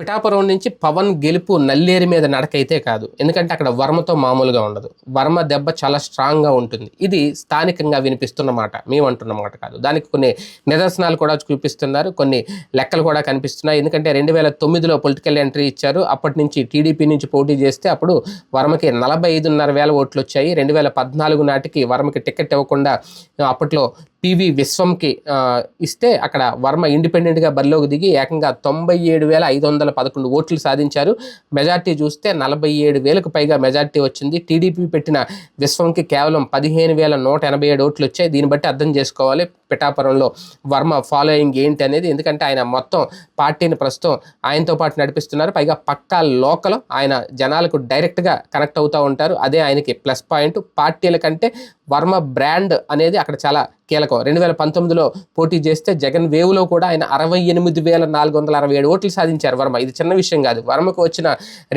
పిఠాపురం నుంచి పవన్ గెలుపు నల్లేరు మీద నడకైతే కాదు. ఎందుకంటే అక్కడ వర్మతో మామూలుగా ఉండదు. వర్మ దెబ్బ చాలా స్ట్రాంగ్గా ఉంటుంది. ఇది స్థానికంగా వినిపిస్తున్న మాట. మేము అంటున్న మాట కాదు. దానికి కొన్ని నిదర్శనాలు కూడా చూపిస్తున్నారు. కొన్ని లెక్కలు కూడా కనిపిస్తున్నాయి. ఎందుకంటే రెండు వేల తొమ్మిదిలో పొలిటికల్ ఎంట్రీ ఇచ్చారు. అప్పటి నుంచి టీడీపీ నుంచి పోటీ చేస్తే అప్పుడు వర్మకి నలభై ఐదున్నర వేల ఓట్లు వచ్చాయి. రెండు వేల పద్నాలుగు నాటికి వర్మకి టికెట్ ఇవ్వకుండా అప్పట్లో పివి విశ్వంకి ఇస్తే అక్కడ వర్మ ఇండిపెండెంట్గా బరిలోకి దిగి ఏకంగా తొంభై ఏడు వేల ఐదు వందల పదకొండు ఓట్లు సాధించారు. మెజార్టీ చూస్తే నలభై ఏడు వేలకు పైగా మెజార్టీ వచ్చింది. టీడీపీ పెట్టిన విశ్వంకి కేవలం పదిహేను వేల నూట ఎనభై ఏడు ఓట్లు వచ్చాయి. దీన్ని బట్టి అర్థం చేసుకోవాలి పిఠాపురంలో వర్మ ఫాలోయింగ్ ఏంటి అనేది. ఎందుకంటే ఆయన మొత్తం పార్టీని ప్రస్తుతం ఆయనతో పాటు నడిపిస్తున్నారు. పైగా పక్కా లోకల్ ఆయన జనాలకు డైరెక్ట్గా కనెక్ట్ అవుతూ ఉంటారు. అదే ఆయనకి ప్లస్ పాయింట్. పార్టీల కంటే వర్మ బ్రాండ్ అనేది అక్కడ చాలా కీలకం. రెండు వేల పంతొమ్మిదిలో పోటీ చేస్తే జగన్ వేవ్లో కూడా ఆయన అరవై ఎనిమిది వేల నాలుగు వందల అరవై ఏడు ఓట్లు సాధించారు వర్మ. ఇది చిన్న విషయం కాదు. వర్మకు వచ్చిన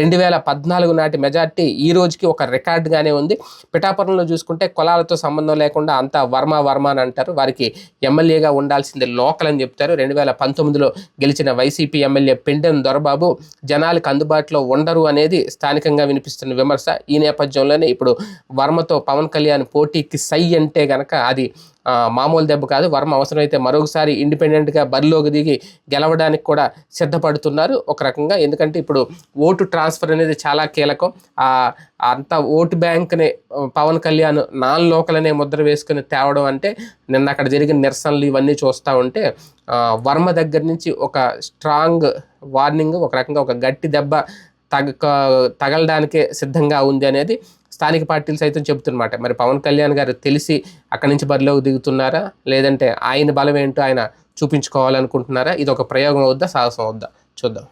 రెండు వేల పద్నాలుగు నాటి మెజార్టీ ఈ రోజుకి ఒక రికార్డుగానే ఉంది. పిఠాపురంలో చూసుకుంటే కులాలతో సంబంధం లేకుండా అంతా వర్మ వర్మ అని అంటారు. వారికి ఎమ్మెల్యేగా ఉండాల్సింది లోకల్ అని చెప్తారు. రెండు వేల పంతొమ్మిదిలో గెలిచిన వైసీపీ ఎమ్మెల్యే పిండెన్ దొరబాబు జనాలకు అందుబాటులో ఉండరు అనేది స్థానికంగా వినిపిస్తున్న విమర్శ. ఈ నేపథ్యంలోనే ఇప్పుడు వర్మతో పవన్ కళ్యాణ్ పోటీ పోటీకి సై అంటే గనక అది మామూలు దెబ్బ కాదు. వర్మ అవసరమైతే మరొకసారి ఇండిపెండెంట్గా బరిలోకి దిగి గెలవడానికి కూడా సిద్ధపడుతున్నారు ఒక రకంగా. ఎందుకంటే ఇప్పుడు ఓటు ట్రాన్స్ఫర్ అనేది చాలా కీలకం. అంత ఓటు బ్యాంక్ని పవన్ కళ్యాణ్ నాన్ లోకల్ అనే ముద్ర వేసుకుని తేవడం అంటే నిన్న అక్కడ జరిగిన నిరసనలు ఇవన్నీ చూస్తూ ఉంటే వర్మ దగ్గర నుంచి ఒక స్ట్రాంగ్ వార్నింగ్ ఒక రకంగా ఒక గట్టి దెబ్బ తగ తగలడానికే సిద్ధంగా ఉంది అనేది స్థానిక పార్టీలు సైతం చెబుతున్నమాట. మరి పవన్ కళ్యాణ్ గారు తెలిసి అక్కడి నుంచి బరిలోకి దిగుతున్నారా? లేదంటే ఆయన బలం ఏంటో ఆయన చూపించుకోవాలనుకుంటున్నారా? ఇది ఒక ప్రయోగం అవుద్దా? సాహసం అవుద్దా? చూద్దాం.